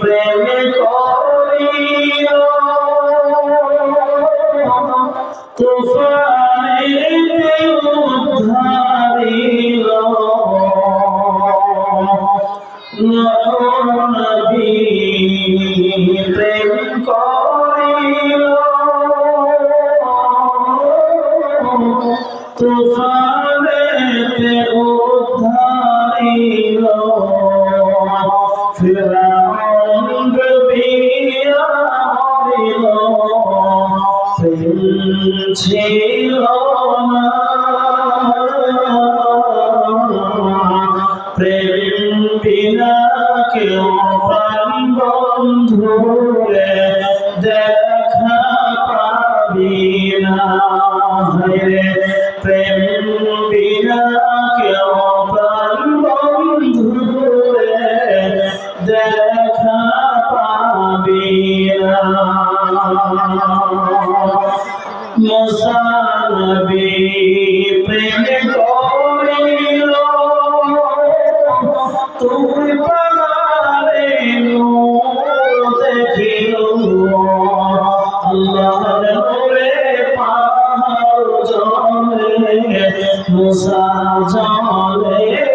প্রেম করিল। তুফানেতে উদ্ধারিল নবী প্রেম করিল তুফানেতে ছিল না। প্রেম বিনা কেউ প্রাণ বন্ধু রে দেখা পাবি না দেখা পাবি না। প্রেম করিল তুমি পারে দেখিল আল্লাহর নূরে পাহাড় জলে মুসা জলে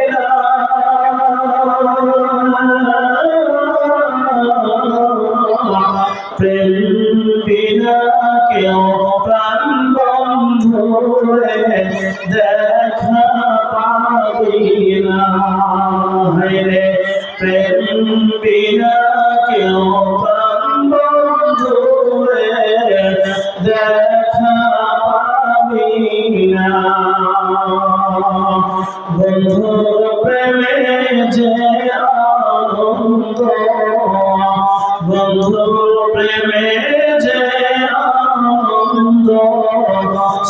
বন্ধুর প্রেমে যে আনন্দ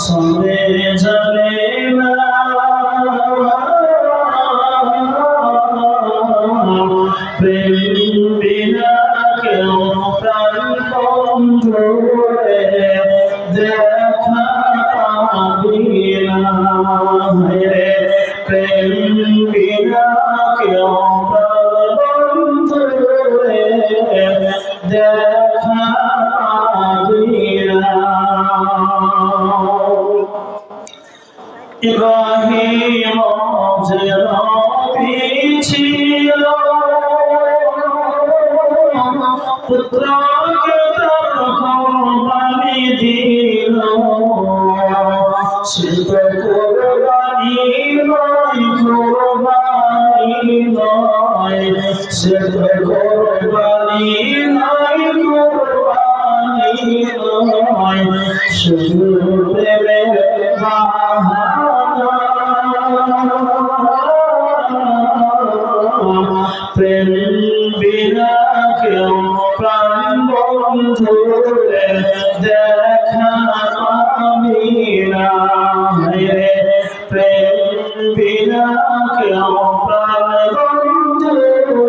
সবে জানে না প্রেম বিনা কেউ প্রাণ বন্ধু দেখা পাবি প্রেম বিনা কেউ ইব্রাহিম যে নবী ছিল। পুত্রকে তার কোরবানি দিল। সে তো কোরবানি নয় কোরবানি নয় সে কোরবানি প্রেম বিনা কেউ প্রাণ বন্ধু দেখা আমি না প্রেম বিনা কেউ প্রাণ বন্ধু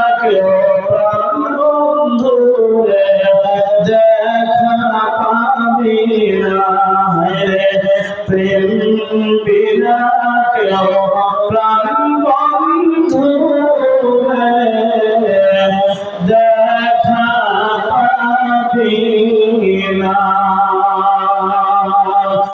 প্রেম বিনা কেউ প্রাণ